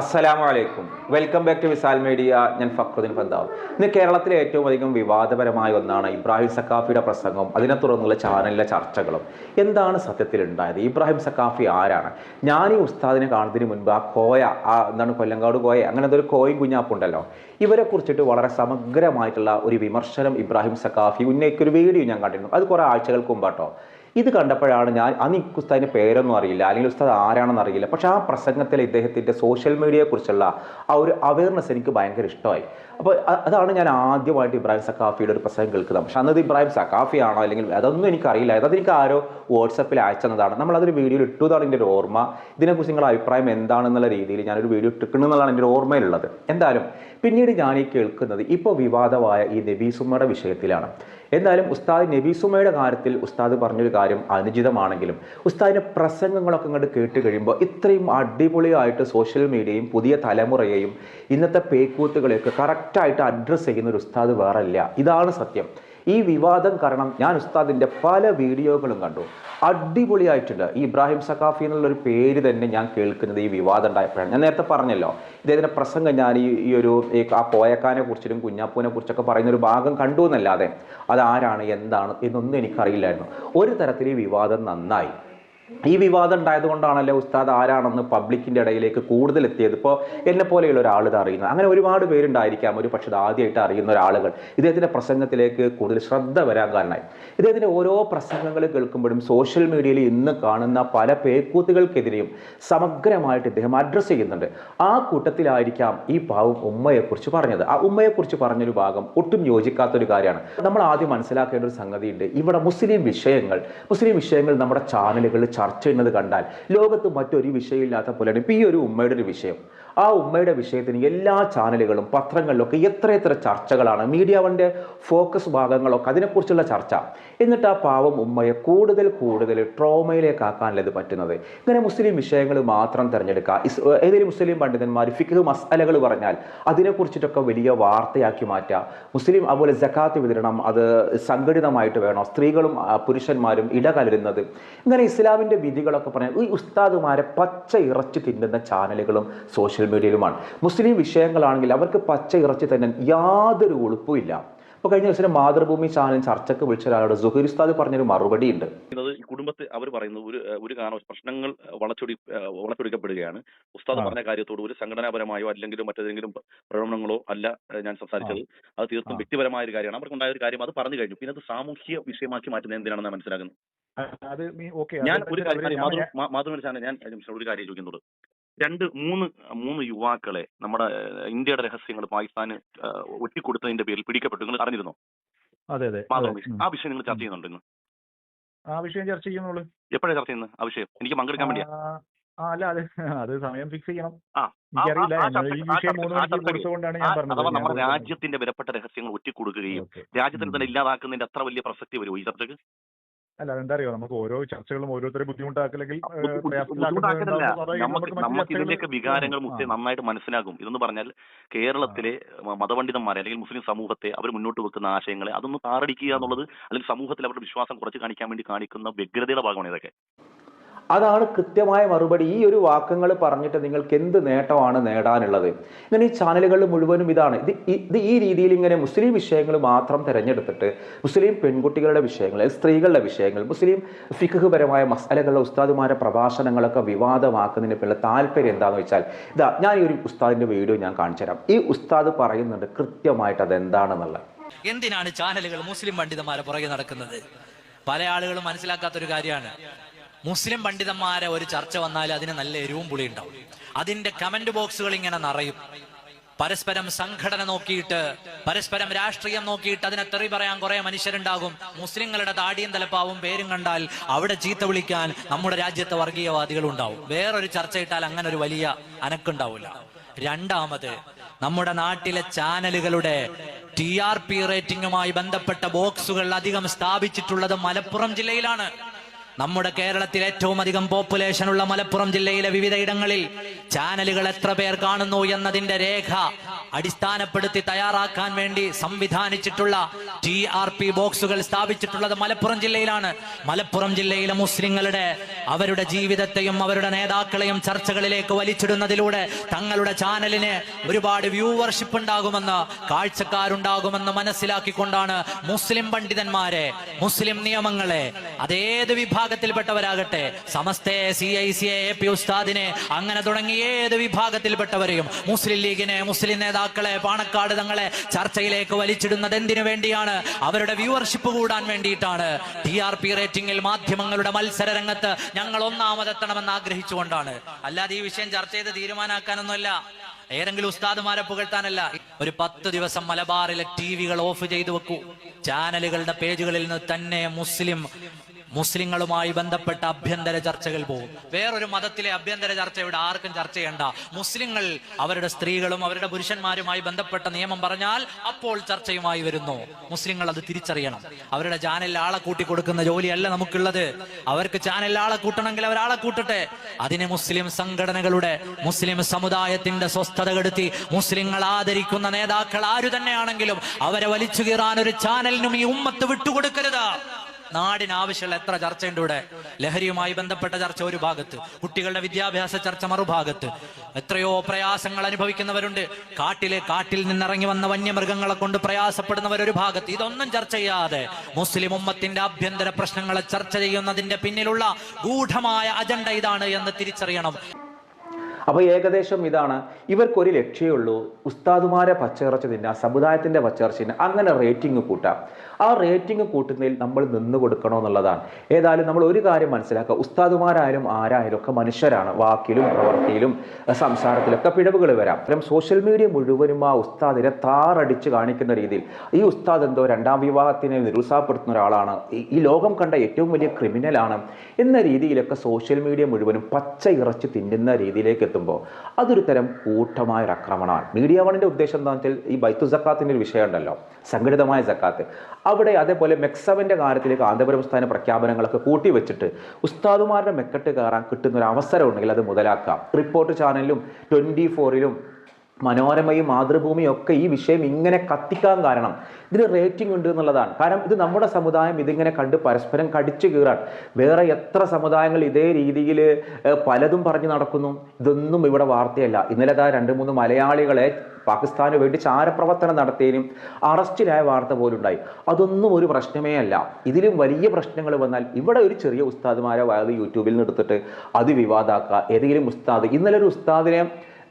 അസ്സലാമു അലൈക്കും welcome back to Visal media. ഞാൻ ഫക്രുദ്ദീൻ പന്താവ്. ഇന്ന് കേരളത്തിലെ ഏറ്റവും അധികം വിവാദപരമായ ഒന്നാണ് ഇബ്രാഹിം സക്കാഫിയുടെ പ്രസംഗം. അതിനെ തുടർന്നുള്ള ചാനലിലെ ചർച്ചകളും. എന്താണ് സത്യത്തിൽ ഉണ്ടായത് ഇബ്രാഹിം സക്കാഫി ആരാണ്? ഞാൻ ഈ ഉസ്താദിനെ കാണുന്നതിന് മുൻപ് ആ കോയ ആ എന്താണ് കൊല്ലങ്കാട് കോയ അങ്ങനെ എന്തൊരു കോയും കുഞ്ഞാപ്പുണ്ടല്ലോ. ഇവരെ കുറിച്ചിട്ട് വളരെ സമഗ്രമായിട്ടുള്ള ഒരു വിമർശനം ഇബ്രാഹിം സക്കാഫി ഉന്നയിക്കൊരു വീഡിയോ ഞാൻ കണ്ടിരുന്നു. അത് കുറേ ആഴ്ചകൾക്ക് മുമ്പാട്ടോ. ഇത് കണ്ടപ്പോഴാണ് ഞാൻ അന്ന് ഈ ഉസ്താദിന്റെ പേരൊന്നും അറിയില്ല അല്ലെങ്കിൽ ഉസ്താദ് ആരാണെന്ന് അറിയില്ല. പക്ഷെ ആ പ്രസംഗത്തിൽ ഇദ്ദേഹത്തിന്റെ സോഷ്യൽ മീഡിയയെക്കുറിച്ചുള്ള ആ ഒരു അവയർനെസ് എനിക്ക് ഭയങ്കര ഇഷ്ടമായി. അപ്പോൾ അതാണ് ഞാൻ ആദ്യമായിട്ട് ഇബ്രാഹിം സക്കാഫിയുടെ ഒരു പ്രസംഗം കേൾക്കുന്നത്. പക്ഷെ അന്നത് ഇബ്രാഹിം സക്കാഫി ആണോ അല്ലെങ്കിൽ അതൊന്നും എനിക്കറിയില്ല. അതെനിക്ക് ആരോ വാട്സപ്പിൽ അയച്ചെന്നതാണ്. നമ്മൾ അതൊരു വീഡിയോയിൽ എന്നാണ് എന്റെ ഒരു ഓർമ്മ. ഇതിനെക്കുറിച്ച് നിങ്ങളുടെ അഭിപ്രായം എന്താണെന്നുള്ള രീതിയിൽ ഞാനൊരു വീഡിയോ ഇട്ടിട്ടുണ്ടെന്നുള്ളതാണ് എന്റെ ഒരു ഓർമ്മയിലുള്ളത്. എന്തായാലും പിന്നീട് ഞാൻ ഈ കേൾക്കുന്നത് ഇപ്പോൾ വിവാദമായ ഈ നബീസുമ്മയുടെ വിഷയത്തിലാണ്. എന്തായാലും ഉസ്താദ് നബീസുമയുടെ കാര്യത്തിൽ ഉസ്താദ് പറഞ്ഞൊരു കാര്യം അനുചിതമാണെങ്കിലും ഉസ്താദിന്റെ പ്രസംഗങ്ങളൊക്കെ ഇങ്ങോട്ട് കേട്ട് കഴിയുമ്പോൾ ഇത്രയും അടിപൊളിയായിട്ട് സോഷ്യൽ മീഡിയയും പുതിയ തലമുറയെയും ഇന്നത്തെ പേക്കൂത്തുകളെയൊക്കെ കറക്റ്റായിട്ട് അഡ്രസ്സ് ചെയ്യുന്ന ഒരു ഉസ്താദ് വേറല്ല. ഇതാണ് സത്യം. ഈ വിവാദം കാരണം ഞാൻ ഉസ്താദിന്റെ പല വീഡിയോകളും കണ്ടു. അടിപൊളിയായിട്ടുണ്ട്. ഈ ഇബ്രാഹിം സഖാഫി എന്നുള്ളൊരു പേര് തന്നെ ഞാൻ കേൾക്കുന്നത് ഈ വിവാദം ഉണ്ടായപ്പോഴാണ്. ഞാൻ നേരത്തെ പറഞ്ഞല്ലോ ഇദ്ദേഹത്തിന്റെ പ്രസംഗം ഞാൻ ഈ ഈ ഒരു ആ കോയക്കാനെ കുറിച്ചിട്ടും കുഞ്ഞാപ്പൂനെ കുറിച്ചൊക്കെ പറയുന്ന ഒരു ഭാഗം കണ്ടു എന്നല്ലാതെ അതാരാണ് എന്താണ് എന്നൊന്നും എനിക്കറിയില്ലായിരുന്നു. ഒരു തരത്തിൽ ഈ വിവാദം നന്നായി. ഈ വിവാദം ഉണ്ടായത് കൊണ്ടാണല്ലോ ഉസ്താദ് ആരാണെന്ന് പബ്ലിക്കിന്റെ ഇടയിലേക്ക് കൂടുതൽ എത്തിയത് ഇപ്പോൾ എന്നെ പോലെയുള്ള ഒരാൾ ഇത് അറിയുന്നത്. അങ്ങനെ ഒരുപാട് പേരുണ്ടായിരിക്കാം ഒരു പക്ഷേ ആദ്യമായിട്ട് അറിയുന്ന ഒരാളുകൾ. ഇദ്ദേഹത്തിന്റെ പ്രസംഗത്തിലേക്ക് കൂടുതൽ ശ്രദ്ധ വരാൻ കാരണമായി. ഇദ്ദേഹത്തിന്റെ ഓരോ പ്രസംഗങ്ങൾ കേൾക്കുമ്പോഴും സോഷ്യൽ മീഡിയയിൽ ഇന്ന് കാണുന്ന പല പേക്കൂത്തുകൾക്കെതിരെയും സമഗ്രമായിട്ട് ഇദ്ദേഹം അഡ്രസ്സ് ചെയ്യുന്നുണ്ട്. ആ കൂട്ടത്തിലായിരിക്കാം ഈ പാവം ഉമ്മയെക്കുറിച്ച് പറഞ്ഞത്. ആ ഉമ്മയെക്കുറിച്ച് പറഞ്ഞൊരു ഭാഗം ഒട്ടും യോജിക്കാത്തൊരു കാര്യമാണ്. നമ്മൾ ആദ്യം മനസ്സിലാക്കേണ്ട ഒരു സംഗതിയുണ്ട്. ഇവിടെ മുസ്ലിം വിഷയങ്ങൾ മുസ്ലിം വിഷയങ്ങൾ നമ്മുടെ ചാനലുകളിൽ ചർച്ച ചെയ്യുന്നത് കണ്ടാൽ ലോകത്ത് മറ്റൊരു വിഷയമില്ലാത്ത പോലെയാണ് ഇപ്പോൾ ഈ ഒരു ഉമ്മയുടെ ഒരു വിഷയം. ആ ഉമ്മയുടെ വിഷയത്തിന് എല്ലാ ചാനലുകളും പത്രങ്ങളിലൊക്കെ എത്ര എത്ര ചർച്ചകളാണ് മീഡിയ വന്റെ ഫോക്കസ് ഭാഗങ്ങളൊക്കെ അതിനെക്കുറിച്ചുള്ള ചർച്ച. എന്നിട്ട് ആ പാവം ഉമ്മയെ കൂടുതൽ കൂടുതൽ ട്രോമയിലേക്ക് ആക്കാനല്ല ഇത് പറ്റുന്നത്? ഇങ്ങനെ മുസ്ലിം വിഷയങ്ങൾ മാത്രം തിരഞ്ഞെടുക്കുക. ഇസ് ഏതെങ്കിലും മുസ്ലിം പണ്ഡിതന്മാർ ഫിഖ് മസലകൾ പറഞ്ഞാൽ അതിനെക്കുറിച്ചിട്ടൊക്കെ വലിയ വാർത്തയാക്കി മാറ്റുക. മുസ്ലിം അതുപോലെ ജക്കാത്ത് വിതരണം അത് സംഘടിതമായിട്ട് വേണോ? സ്ത്രീകളും പുരുഷന്മാരും ഇടകലരുന്നത്. ഇങ്ങനെ ഇസ്ലാമിന്റെ വിധികളൊക്കെ പറഞ്ഞാൽ ഈ ഉസ്താദുമാരെ പച്ച ഇറച്ചി തിന്നുന്ന ചാനലുകളും സോഷ്യൽ മീഡിയയിലുമാണ് മുസ്ലിം വിഷയങ്ങളാണെങ്കിൽ അവർക്ക് പച്ച ഇറച്ചി തന്നെ യാതൊരു ഉളുപ്പും ഇല്ല. അപ്പോൾ കഴിഞ്ഞ ദിവസം മാതൃഭൂമി ചാനൽ ചർച്ചക്ക് വിളിച്ച ഒരാളോട് സുഹൈർ ഉസ്താദ് പറഞ്ഞൊരു മറുപടി ഉണ്ട്. ഈ കുടുംബത്തെ അവർ പറയുന്നത് ഒരു ഒരു കാരണം പ്രശ്നങ്ങൾ വളച്ചൊടി വളച്ചൊടിക്കപ്പെടുകയാണ്. ഉസ്താദ് പറഞ്ഞ കാര്യത്തോട് ഒരു സംഘടനാപരമായോ അല്ലെങ്കിൽ മറ്റേതെങ്കിലും പ്രകടനങ്ങളോ അല്ല ഞാൻ സംസാരിച്ചത്. അത് തീർത്തും വ്യക്തിപരമായ ഒരു കാര്യമാണ്. അവർക്കുണ്ടായ ഒരു കാര്യം അത് പറഞ്ഞു കഴിഞ്ഞു. പിന്നെ അത് സാമൂഹ്യ വിഷയമാക്കി മാറ്റുന്നത് എന്തിനാണെന്ന് മനസ്സിലാക്കുന്നത്? അത് ഞാൻ ഒരു കാര്യം അതെ, മാതൃ മാ- ഞാൻ ഒരു കാര്യം ചോദിക്കുന്നുള്ളൂ രണ്ട് മൂന്ന് മൂന്ന് യുവാക്കളെ നമ്മുടെ ഇന്ത്യയുടെ രഹസ്യങ്ങൾ പാകിസ്ഥാന് ഒറ്റിക്കൊടുത്തതിന്റെ പേരിൽ പിടിക്കപ്പെട്ടു. നിങ്ങൾ അറിഞ്ഞിരുന്നോ? അതെ അതെ. ആ വിഷയം നിങ്ങൾ ചർച്ച ചെയ്യുന്നുണ്ട് ഇന്ന്? ആ വിഷയം ചർച്ച ചെയ്യുന്നുള്ളൂ. എപ്പോഴാണ് ചർച്ച ചെയ്യുന്നത്? ആ വിഷയം. എനിക്ക് പങ്കെടുക്കാൻ വേണ്ടിയാ. അല്ല അത് അത് സമയം ഫിക്സ് ചെയ്യണം. അഥവാ നമ്മുടെ രാജ്യത്തിന്റെ വിലപ്പെട്ട രഹസ്യങ്ങൾ ഒറ്റിക്കൊടുക്കുകയും. രാജ്യത്തിന്. തന്നെ ഇല്ലാതാക്കുന്നതിന്റെ അത്ര വലിയ പ്രസക്തി വരുമോ ഈ ചർച്ചക്ക് അല്ല അതെന്താ അറിയോ? നമുക്ക് ഓരോ ചർച്ചകളും ഓരോരുത്തരെ ബുദ്ധിമുട്ടാക്കില്ലെങ്കിൽ ബുദ്ധിമുട്ടാക്കലല്ല. നമുക്ക് നമുക്ക് ഇതിന്റെയൊക്കെ വികാരങ്ങൾ. മുസ്ലിം നന്നായിട്ട് മനസ്സിലാകും. ഇതെന്ന് പറഞ്ഞാൽ കേരളത്തിലെ മതപണ്ഡിതന്മാരെ അല്ലെങ്കിൽ മുസ്ലിം സമൂഹത്തെ അവർ മുന്നോട്ട് വെക്കുന്ന ആശയങ്ങളെ അതൊന്ന് താറടിക്കുക എന്നുള്ളത് അല്ലെങ്കിൽ സമൂഹത്തിൽ അവരുടെ വിശ്വാസം കുറച്ച് കാണിക്കാൻ വേണ്ടി കാണിക്കുന്ന വ്യഗ്രതയുടെ ഭാഗമാണ് ഇതൊക്കെ. അതാണ് കൃത്യമായ മറുപടി. ഈ ഒരു വാക്കുകൾ പറഞ്ഞിട്ട് നിങ്ങൾക്ക് എന്ത് നേട്ടമാണ് നേടാനുള്ളത്? ഇങ്ങനെ ഈ ചാനലുകളിൽ മുഴുവനും ഇതാണ്. ഇത് ഇത് ഈ രീതിയിൽ ഇങ്ങനെ മുസ്ലിം വിഷയങ്ങൾ മാത്രം തിരഞ്ഞെടുത്തിട്ട് മുസ്ലിം പെൺകുട്ടികളുടെ വിഷയങ്ങൾ സ്ത്രീകളുടെ വിഷയങ്ങൾ മുസ്ലിം ഫിഖ് പരമായ മസാലകളുടെ ഉസ്താദുമാരുടെ പ്രഭാഷണങ്ങളൊക്കെ വിവാദമാക്കുന്നതിന് പിന്നെ താല്പര്യം എന്താണെന്ന് വെച്ചാൽ ഇതാ ഞാൻ ഈ ഒരു ഉസ്താദിന്റെ വീഡിയോ ഞാൻ കാണിച്ചു തരാം. ഈ ഉസ്താദ് പറയുന്നുണ്ട് കൃത്യമായിട്ട് അതെന്താണെന്നുള്ളത്. എന്തിനാണ് ചാനലുകൾ മുസ്ലിം പണ്ഡിതന്മാരെ പുറകെ നടക്കുന്നത്? പല ആളുകളും മനസ്സിലാക്കാത്തൊരു കാര്യമാണ്. മുസ്ലിം പണ്ഡിതന്മാരെ ഒരു ചർച്ച വന്നാൽ അതിന് നല്ല എരിവും പുളി ഉണ്ടാവും. അതിന്റെ കമന്റ് ബോക്സുകൾ ഇങ്ങനെ നിറയും. പരസ്പരം സംഘടന നോക്കിയിട്ട് പരസ്പരം രാഷ്ട്രീയം നോക്കിയിട്ട് അതിനെ തെറി പറയാൻ കുറെ മനുഷ്യരുണ്ടാകും. മുസ്ലിങ്ങളുടെ താടിയും തലപ്പാവും പേരും കണ്ടാൽ അവിടെ ചീത്ത വിളിക്കാൻ നമ്മുടെ രാജ്യത്തെ വർഗീയവാദികൾ ഉണ്ടാവും. വേറൊരു ചർച്ച ഇട്ടാൽ അങ്ങനെ ഒരു വലിയ അനക്കുണ്ടാവില്ല. രണ്ടാമത് നമ്മുടെ നാട്ടിലെ ചാനലുകളുടെ ടി ആർ പി റേറ്റിംഗുമായി ബന്ധപ്പെട്ട ബോക്സുകൾ അധികം സ്ഥാപിച്ചിട്ടുള്ളത് മലപ്പുറം ജില്ലയിലാണ്. നമ്മുടെ കേരളത്തിൽ ഏറ്റവും അധികം പോപ്പുലേഷൻ ഉള്ള മലപ്പുറം ജില്ലയിലെ വിവിധ ഇടങ്ങളിൽ ചാനലുകൾ എത്ര പേർ കാണുന്നു എന്നതിന്റെ രേഖ അടിസ്ഥാനപ്പെടുത്തി തയ്യാറാക്കാൻ വേണ്ടി സംവിധാനിച്ചിട്ടുള്ള ടി ആർ പി ബോക്സുകൾ സ്ഥാപിച്ചിട്ടുള്ളത് മലപ്പുറം ജില്ലയിലാണ്. മലപ്പുറം ജില്ലയിലെ മുസ്ലിങ്ങളുടെ അവരുടെ ജീവിതത്തെയും അവരുടെ നേതാക്കളെയും ചർച്ചകളിലേക്ക് വലിച്ചിടുന്നതിലൂടെ തങ്ങളുടെ ചാനലിന് ഒരുപാട് വ്യൂവർഷിപ്പ് ഉണ്ടാകുമെന്ന് കാഴ്ചക്കാരുണ്ടാകുമെന്ന് മനസ്സിലാക്കിക്കൊണ്ടാണ് മുസ്ലിം പണ്ഡിതന്മാരെ മുസ്ലിം നിയമങ്ങളെ അതേത് വിഭാഗത്തിൽപ്പെട്ടവരാകട്ടെ Samastha C I C A P ഉസ്താദിനെ അങ്ങനെ തുടങ്ങി ഏത് വിഭാഗത്തിൽപ്പെട്ടവരെയും മുസ്ലിം ലീഗിനെ മുസ്ലിം നേതാക്കളെ പാണക്കാട് തങ്ങളെ ചർച്ചയിലേക്ക് വലിച്ചിടുന്നത് എന്തിനു വേണ്ടിയാണ്? അവരുടെ വ്യൂവർഷിപ്പ് കൂടാൻ വേണ്ടിയിട്ടാണ്. ടി ആർ പി റേറ്റിംഗിൽ മാധ്യമങ്ങളുടെ മത്സര രംഗത്ത് ഞങ്ങൾ ഒന്നാമതെത്തണമെന്ന് ആഗ്രഹിച്ചുകൊണ്ടാണ്. അല്ലാതെ ഈ വിഷയം ചർച്ച ചെയ്ത് തീരുമാനാക്കാനൊന്നുമല്ല. ഏതെങ്കിലും ഉസ്താദുമാരെ പുകഴ്ത്താനല്ല. ഒരു പത്ത് ദിവസം മലബാറിലെ ടി വികൾ ഓഫ് ചെയ്തു വെക്കൂ. ചാനലുകളുടെ പേജുകളിൽ നിന്ന് തന്നെ മുസ്ലിം മുസ്ലിങ്ങളുമായി ബന്ധപ്പെട്ട അഭ്യന്തര ചർച്ചകൾ പോകും. വേറൊരു മതത്തിലെ അഭ്യന്തര ചർച്ച ഇവിടെ ആർക്കും ചർച്ച ചെയ്യണ്ട. മുസ്ലിങ്ങൾ അവരുടെ സ്ത്രീകളും അവരുടെ പുരുഷന്മാരുമായി ബന്ധപ്പെട്ട നിയമം പറഞ്ഞാൽ അപ്പോൾ ചർച്ചയുമായി വരുന്നു. മുസ്ലിങ്ങൾ അത് തിരിച്ചറിയണം. അവരുടെ ചാനലിൽ ആളെ കൂട്ടി കൊടുക്കുന്ന ജോലിയല്ല നമുക്കുള്ളത്. അവർക്ക് ചാനലിൽ ആളെ കൂട്ടണമെങ്കിൽ അവരാളെ കൂട്ടട്ടെ. അതിന് മുസ്ലിം സംഘടനകളുടെ മുസ്ലിം സമുദായത്തിന്റെ സ്വസ്ഥത കെടുത്തി മുസ്ലിങ്ങൾ ആദരിക്കുന്ന നേതാക്കൾ ആരു തന്നെയാണെങ്കിലും അവരെ വലിച്ചു കീറാൻ ഒരു ചാനലിനും ഈ ഉമ്മത്ത് വിട്ടുകൊടുക്കരുത്. നാടിന് ആവശ്യമുള്ള എത്ര ചർച്ചയുണ്ട് ഇവിടെ? ലഹരിയുമായി ബന്ധപ്പെട്ട ചർച്ച ഒരു ഭാഗത്ത് കുട്ടികളുടെ വിദ്യാഭ്യാസ ചർച്ച മറുഭാഗത്ത്. എത്രയോ പ്രയാസങ്ങൾ അനുഭവിക്കുന്നവരുണ്ട്. കാട്ടിലെ കാട്ടിൽ നിന്നിറങ്ങി വന്ന വന്യമൃഗങ്ങളെ കൊണ്ട് പ്രയാസപ്പെടുന്നവർ ഒരു ഭാഗത്ത്. ഇതൊന്നും ചർച്ച ചെയ്യാതെ മുസ്ലിം ഉമ്മത്തിന്റെ ആഭ്യന്തര പ്രശ്നങ്ങളെ ചർച്ച ചെയ്യുന്നതിന്റെ പിന്നിലുള്ള ഗൂഢമായ അജണ്ട ഇതാണ് എന്ന് തിരിച്ചറിയണം. അപ്പോൾ ഏകദേശം ഇതാണ്. ഇവർക്കൊരു ലക്ഷ്യമേ ഉള്ളൂ ഉസ്താദുമാരെ പച്ചയിറച്ചി തിന്നാം സമുദായത്തിന്റെ പച്ചയിറച്ചിന് അങ്ങനെ റേറ്റിംഗ് കൂട്ടാം. ആ റേറ്റിംഗ് കൂട്ടുന്നതിൽ നമ്മൾ നിന്ന് കൊടുക്കണോ എന്നുള്ളതാണ്. ഏതായാലും നമ്മൾ ഒരു കാര്യം മനസ്സിലാക്കുക ഉസ്താദുമാരായാലും ആരായാലും ഒക്കെ മനുഷ്യരാണ്. വാക്കിലും പ്രവൃത്തിയിലും സംസാരത്തിലൊക്കെ പിഴവുകൾ വരാം. അത്തരം സോഷ്യൽ മീഡിയ മുഴുവനും ആ ഉസ്താദിനെ താറടിച്ച് കാണിക്കുന്ന രീതിയിൽ. ഈ ഉസ്താദ് എന്തോ രണ്ടാം വിവാഹത്തിനെ നിരുത്സാഹപ്പെടുത്തുന്ന ഒരാളാണ്. ഈ ലോകം കണ്ട ഏറ്റവും വലിയ ക്രിമിനലാണ് എന്ന രീതിയിലൊക്കെ സോഷ്യൽ മീഡിയ മുഴുവനും പച്ച ഇറച്ചി തിന്നുന്ന രീതിയിലേക്ക് എത്തുമ്പോൾ അതൊരു തരം കൂട്ടമായ ഒരു ആക്രമണമാണ് മീഡിയ വണിന്റെ ഉദ്ദേശം എന്താണെന്ന് വെച്ചാൽ ഈ ബൈത്തു സക്കാത്തിന്റെ ഒരു വിഷയം ഉണ്ടല്ലോ സംഘടിതമായ സക്കാത്ത്. അവിടെ അതേപോലെ മെക്സവിന്റെ കാര്യത്തിലേക്ക് ഉസ്താദിന്റെ പ്രഖ്യാപനങ്ങളൊക്കെ കൂട്ടി വെച്ചിട്ട് ഉസ്താദുമാരുടെ മെക്കെട്ട് കയറാൻ കിട്ടുന്ന ഒരു അവസരം ഉണ്ടെങ്കിൽ അത് മുതലാക്കാം. റിപ്പോർട്ട് ചാനലിലും ട്വന്റി ഫോറിലും മനോരമയും മാതൃഭൂമിയും ഒക്കെ ഈ വിഷയം ഇങ്ങനെ കത്തിക്കാൻ കാരണം. ഇതിന് റേറ്റിംഗ് ഉണ്ട് എന്നുള്ളതാണ്. കാരണം ഇത് നമ്മുടെ സമുദായം ഇതിങ്ങനെ കണ്ട് പരസ്പരം കടിച്ചു കീറാൻ. വേറെ എത്ര സമുദായങ്ങൾ ഇതേ രീതിയിൽ പലതും പറഞ്ഞു നടക്കുന്നു. ഇതൊന്നും ഇവിടെ വാർത്തയല്ല. ഇന്നലെ താ രണ്ട് മൂന്ന് മലയാളികളെ പാകിസ്ഥാന് വേണ്ടി ചാരപ്രവർത്തനം നടത്തിയതിനും അറസ്റ്റിലായ വാർത്ത പോലും ഉണ്ടായി. അതൊന്നും ഒരു പ്രശ്നമേ അല്ല. ഇതിലും വലിയ പ്രശ്നങ്ങൾ വന്നാൽ ഇവിടെ ഒരു ചെറിയ ഉസ്താദുമാരെ വായത് യൂട്യൂബിൽ നിന്ന് എടുത്തിട്ട് അത് വിവാദാക്കുക. ഏതെങ്കിലും ഉസ്താദ് ഇന്നലെ ഒരു ഉസ്താദിനെ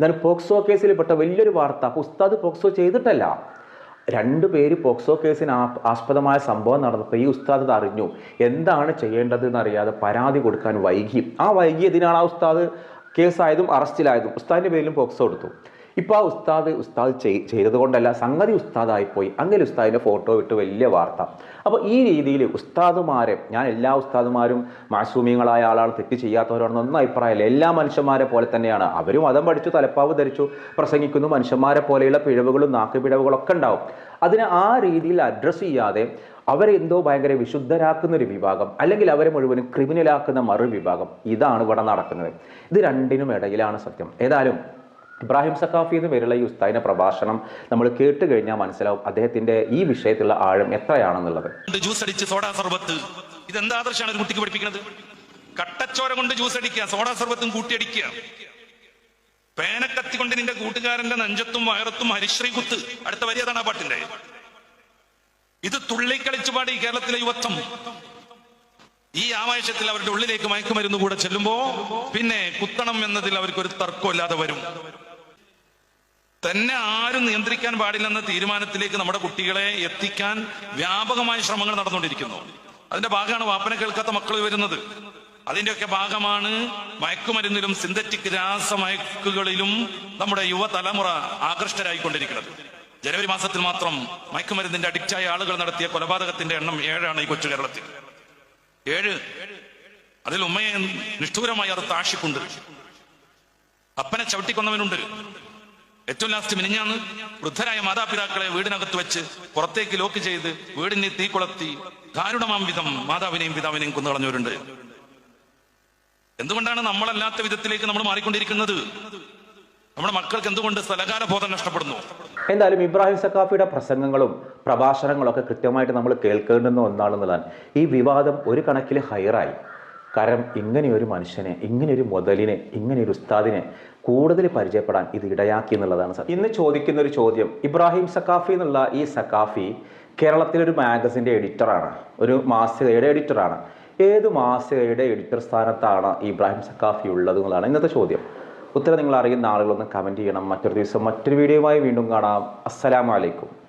എന്നാൽ പോക്സോ കേസിൽപ്പെട്ട വലിയൊരു വാർത്ത അപ്പോൾ ഉസ്താദ് പോക്സോ ചെയ്തിട്ടല്ല. രണ്ടു പേര് പോക്സോ കേസിന് ആസ്പദമായ സംഭവം നടന്നപ്പോൾ ഈ ഉസ്താദ് അറിഞ്ഞു. എന്താണ് ചെയ്യേണ്ടത് എന്നറിയാതെ പരാതി കൊടുക്കാൻ വൈകി. ആ വൈകിയതിനാണ് ആ ഉസ്താദ് കേസായതും അറസ്റ്റിലായതും? ഉസ്താദിന്റെ പേരിലും പോക്സോ എടുത്തു. ഇപ്പോൾ ആ ഉസ്താദ് ഉസ്താദ് ചെയ്- ചെയ്തത് കൊണ്ടല്ല സംഗതി ഉസ്താദായിപ്പോയി. അങ്ങനെ ഉസ്താദിന്റെ ഫോട്ടോ ഇട്ട് വലിയ വാർത്ത. അപ്പോൾ ഈ രീതിയിൽ ഉസ്താദുമാരെ ഞാൻ എല്ലാ ഉസ്താദുമാരും മാസൂമിയങ്ങളായ ആളാണ് തെറ്റ് ചെയ്യാത്തവരാണെന്ന് ഒന്നും അഭിപ്രായമില്ല. എല്ലാ മനുഷ്യന്മാരെ പോലെ തന്നെയാണ്. അവരും മതം പഠിച്ചു തലപ്പാവ് ധരിച്ചു പ്രസംഗിക്കുന്നു. മനുഷ്യന്മാരെ പോലെയുള്ള പിഴവുകളും നാക്കുപിഴവുകളൊക്കെ ഉണ്ടാവും. അതിനെ ആ രീതിയിൽ അഡ്രസ്സ് ചെയ്യാതെ അവരെ എന്തോ ഭയങ്കര വിശുദ്ധരാക്കുന്ന ഒരു വിഭാഗം അല്ലെങ്കിൽ അവരെ മുഴുവനും ക്രിമിനലാക്കുന്ന മറു വിഭാഗം ഇതാണ് ഇവിടെ നടക്കുന്നത്. ഇത് രണ്ടിനും ഇടയിലാണ് സത്യം. ഏതായാലും ഇബ്രാഹിം സഖാഫി എന്ന് പേരുള്ള ഈ ഉസ്താദിന്റെ പ്രഭാഷണം നമ്മൾ കേട്ട് കഴിഞ്ഞാൽ മനസ്സിലാവും അദ്ദേഹത്തിന്റെ ഈ വിഷയത്തിലുള്ള ആഴം എത്രയാണെന്നുള്ളത്. ജ്യൂസ് അടിച്ച് സോഡാ സർബത്ത് ഇതെന്ത് ആദർശമാണ് ഒരു കുട്ടിക്ക് പഠിപ്പിക്കുന്നത്? കട്ടച്ചോര കൊണ്ട് ജ്യൂസ് അടിക്കുക സോഡാ സർബത്തും കൂട്ടിയടിക്കുക പേനക്കത്തി കൊണ്ട് നിന്റെ കൂട്ടുകാരന്റെ നെഞ്ചത്തും വയറത്തും ഹരിശ്രീ കുത്ത്. അടുത്ത വരി അതാണ് ആ പാട്ടിന്റെ? ഇത് തുള്ളിക്കളിച്ചു പാടി കേരളത്തിലെ യുവത്വം. ഈ ആവേശത്തിൽ അവരുടെ ഉള്ളിലേക്ക് മയക്കുമരുന്ന് കൂടെ ചെല്ലുമ്പോ പിന്നെ കുത്തണം എന്നതിൽ അവർക്കൊരു തർക്കമില്ലാതെ വരും. തന്നെ ആരും നിയന്ത്രിക്കാൻ പാടില്ലെന്ന തീരുമാനത്തിലേക്ക് നമ്മുടെ കുട്ടികളെ എത്തിക്കാൻ വ്യാപകമായ ശ്രമങ്ങൾ നടന്നുകൊണ്ടിരിക്കുന്നു. അതിന്റെ ഭാഗമാണ് വാപ്പനെ കേൾക്കാത്ത മക്കൾ വരുന്നത്. അതിന്റെയൊക്കെ ഭാഗമാണ് മയക്കുമരുന്നിലും സിന്തറ്റിക് രാസമയക്കുകളിലും നമ്മുടെ യുവതലമുറ ആകൃഷ്ടരായിക്കൊണ്ടിരിക്കുന്നത്. ജനുവരി മാസത്തിൽ മാത്രം മയക്കുമരുന്നിന്റെ അഡിക്റ്റായ ആളുകൾ നടത്തിയ കൊലപാതകത്തിന്റെ എണ്ണം ഏഴാണ് ഈ കൊച്ചു കേരളത്തിൽ. ഏഴ്. അതിൽ ഉമ്മയെ നിഷ്ഠൂരമായി അത് താഷിക്കുണ്ട് അപ്പനെ ചവിട്ടിക്കൊന്നവനുണ്ട്. ഏറ്റവും ലാസ്റ്റ് മിനിഞ്ഞാന്ന് വൃദ്ധരായ മാതാപിതാക്കളെ വീടിനകത്ത് വെച്ച് പുറത്തേക്ക് ലോക്ക് ചെയ്ത് വീടിനെ തീ കൊളത്തി ദാരുണമാം വിധം മാതാവിനെയും പിതാവിനെയും കൊന്നുകളഞ്ഞവരുണ്ട്. എന്തുകൊണ്ടാണ് നമ്മളല്ലാത്ത വിധത്തിലേക്ക് നമ്മൾ മാറിക്കൊണ്ടിരിക്കുന്നത്? നമ്മുടെ മക്കൾക്ക് എന്തുകൊണ്ട് സ്ഥലകാല ബോധം നഷ്ടപ്പെടുന്നു? എന്തായാലും ഇബ്രാഹിം സഖാഫിയുടെ പ്രസംഗങ്ങളും പ്രഭാഷണങ്ങളും ഒക്കെ കൃത്യമായിട്ട് നമ്മൾ കേൾക്കേണ്ടുന്ന ഒന്നാണെന്നുള്ളതാണ്. ഈ വിവാദം ഒരു കണക്കിൽ ഹയറായി. കാരണം ഇങ്ങനെയൊരു മനുഷ്യനെ ഇങ്ങനെയൊരു മുതലിനെ ഇങ്ങനെയൊരു ഉസ്താദിനെ കൂടുതൽ പരിചയപ്പെടാൻ ഇത് ഇടയാക്കി എന്നുള്ളതാണ് സത്യം. ഇന്ന് ചോദിക്കുന്ന ഒരു ചോദ്യം ഇബ്രാഹിം സക്കാഫി എന്നുള്ള ഈ സക്കാഫി കേരളത്തിലൊരു മാഗസിന്റെ എഡിറ്ററാണ് ഒരു മാസികയുടെ എഡിറ്ററാണ്. ഏത് മാസികയുടെ എഡിറ്റർ സ്ഥാനത്താണ് ഇബ്രാഹിം സക്കാഫി ഉള്ളത് എന്നുള്ളതാണ് ഇന്നത്തെ ചോദ്യം. ഉത്തരം നിങ്ങൾ അറിയുന്ന ആളുകളൊന്ന് കമന്റ് ചെയ്യണം. മറ്റൊരു ദിവസം മറ്റൊരു വീഡിയോയുമായി വീണ്ടും കാണാം. അസ്സലാമലൈക്കും